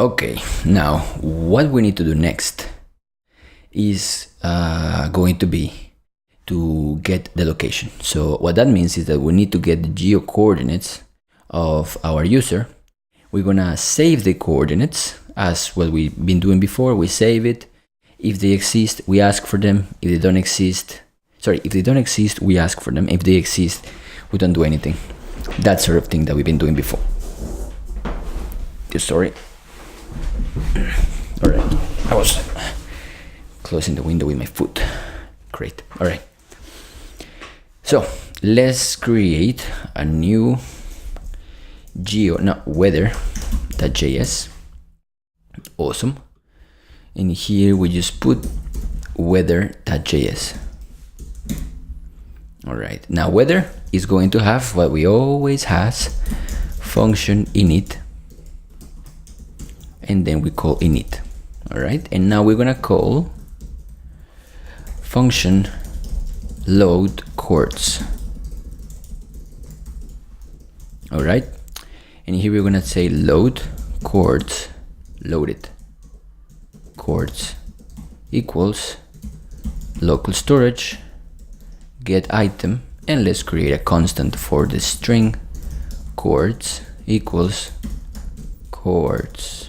Okay, now what we need to do next is uh, going to be to get the location. So what that means is that we need to get the geo coordinates of our user. We're gonna save the coordinates as what we've been doing before. We save it. If they exist, we ask for them. If they don't exist, sorry, if they don't exist, we ask for them. If they exist, we don't do anything. That sort of thing that we've been doing before. Sorry. All right. I was closing the window with my foot. Great. All right. So let's create a new geo, not weather.js. Awesome. And here we just put weather.js. All right. Now weather is going to have what we always has function init and then we call init. All right and now we're gonna call function load chords all right and here we're gonna say load chords loaded. Chords equals local storage get item and let's create a constant for the string. Chords equals coords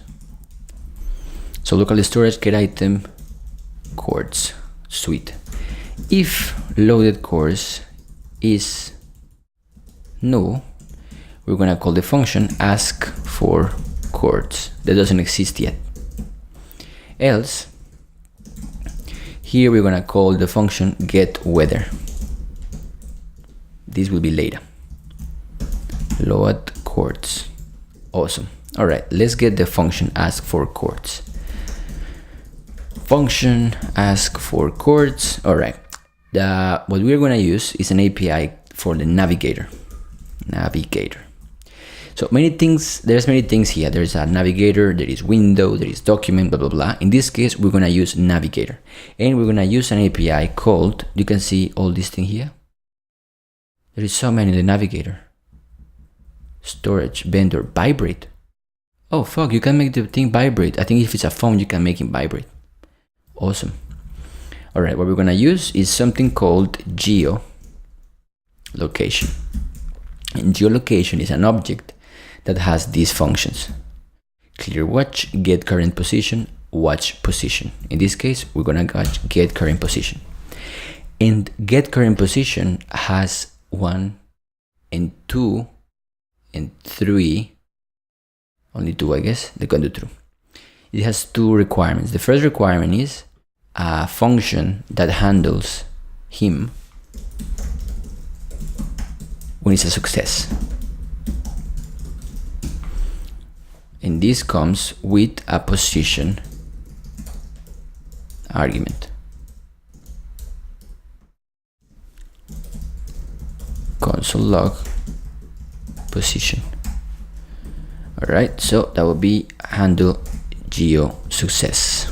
so local storage get item coords sweet. If loaded coords is no we're gonna call the function ask for coords that doesn't exist yet. Else here we're gonna call the function get weather. This will be later. Load coords awesome. All right let's get the function ask for coords function ask for chords. all right. The what we're going to use is an api for the navigator. Navigator. So many things there's many things here. There's a navigator there is window there is document blah blah blah. In this case we're going to use navigator. And we're going to use an api called you can see all this thing here. There is so many in the navigator. Storage vendor vibrate. Oh fuck you can make the thing vibrate. I think if it's a phone you can make it vibrate awesome. All right what we're going to use is something called geo location and geolocation is an object that has these functions. Clear watch get current position watch position. In this case we're going to get current position. And get current position has one and two and three. Only two i guess. They can do two. It has two requirements. The first requirement is a function that handles him when it's a success. And this comes with a position argument. Console log position. Alright, so that will be handle geo success.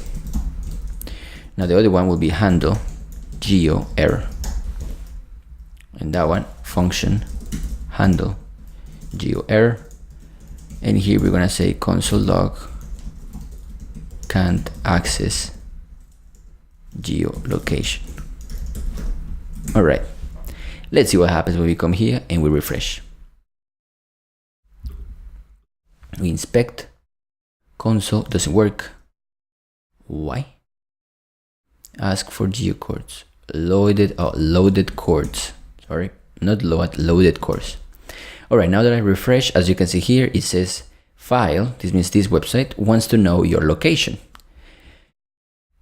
Now the other one will be handle geo error. And that one function handle geo error. And here we're gonna say console log can't access geolocation. All right, let's see what happens when we come here and we refresh. We inspect, console doesn't work. Why? Ask for geocoords loaded oh, loaded coords sorry not load loaded coords all right now that i refresh as you can see here it says file. This means this website wants to know your location.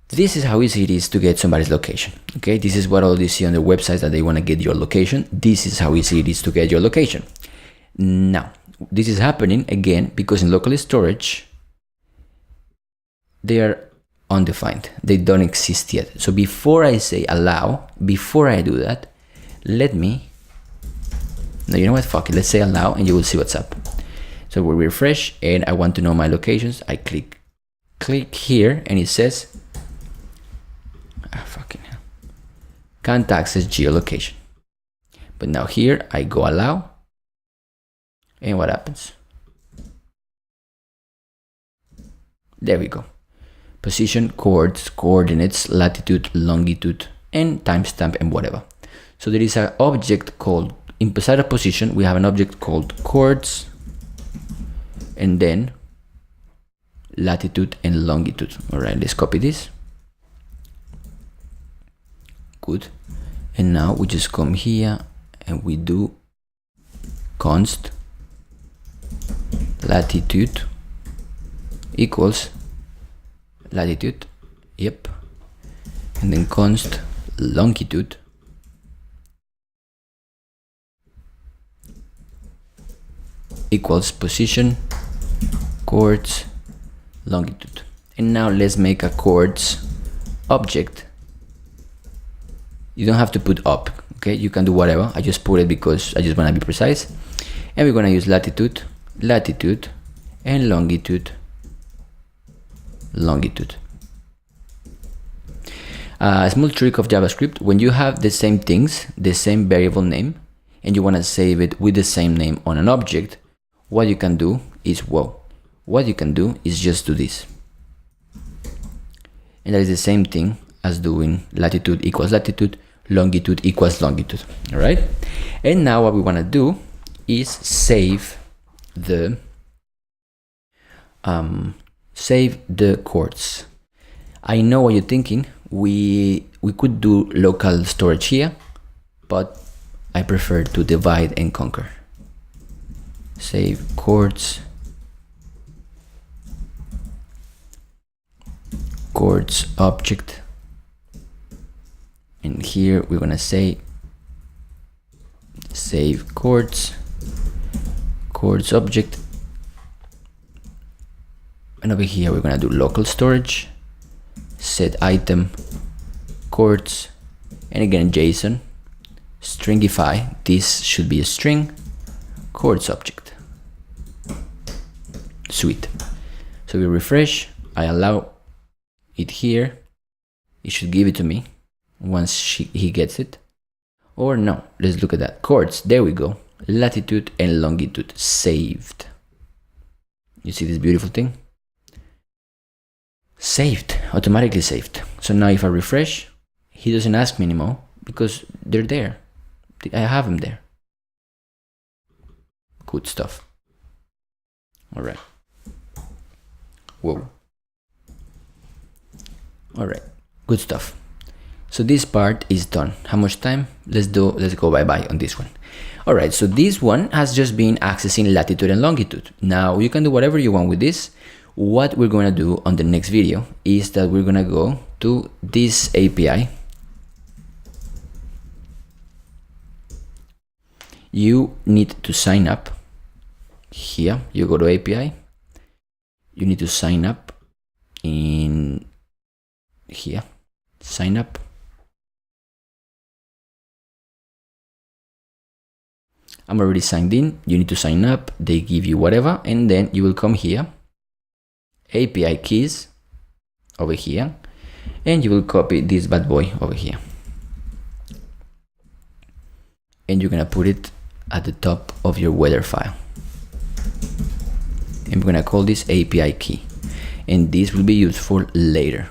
This is how easy it is to get somebody's location okay? This is what all you see on the websites that they want to get your location. This is how easy it is to get your location. Now this is happening again because in local storage they are undefined. They don't exist yet. So before I say allow, before I do that, let me, no, you know what, fuck it, let's say allow and you will see what's up. So we refresh and I want to know my locations. I click, click here and it says, ah, fucking hell, can't access geolocation. But now here I go allow and what happens? There we go. Position, chords, coordinates, latitude, longitude, and timestamp and whatever. So there is an object called, inside of position, we have an object called chords, and then latitude and longitude. All right, let's copy this. Good. And now we just come here and we do const latitude equals latitude yep and then const longitude. Equals position chords longitude. And now let's make a chords object. You don't have to put up okay? You can do whatever. I just put it because I just want to be precise. And we're going to use latitude latitude and longitude longitude. Uh, a small trick of JavaScript when you have the same things the same variable name and you want to save it with the same name on an object what you can do is well what you can do is just do this. And that is the same thing as doing latitude equals latitude longitude equals longitude all right? And now what we want to do is save the um, save the chords I know what you're thinking. We we could do local storage here but I prefer to divide and conquer. Save chords chords object. And here we're gonna say save chords chords object and over here we're gonna do local storage set item chords and again JSON. Stringify this should be a string. Chords object. Sweet. So we refresh I allow it here. It should give it to me once she, he gets it. Or no let's look at that. Chords there we go. Latitude and longitude saved. You see this beautiful thing saved automatically saved. So now if I refresh he doesn't ask me anymore because they're there. I have them there. Good stuff. All right. Whoa. All right. Good stuff. So this part is done. How much time? Let's do let's go bye bye on this one. All right. So this one has just been accessing latitude and longitude. Now you can do whatever you want with this what we're going to do on the next video is that we're going to go to this API you need to sign up here. You go to API you need to sign up in here. Sign up. I'm already signed in. You need to sign up. They give you whatever and then you will come here API keys over here and you will copy this bad boy over here. And you're gonna put it at the top of your weather file. And we're gonna call this API key. And this will be useful later.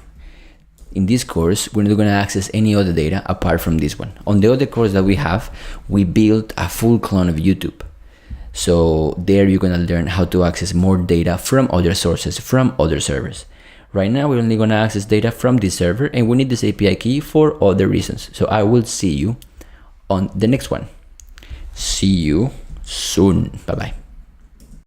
In this course we're not to access any other data apart from this one. On the other course that we have we built a full clone of youtube so there you're going to learn how to access more data from other sources from other servers. Right now we're only going to access data from this server and we need this api key for other reasons. So i will see you on the next one. See you soon. Bye bye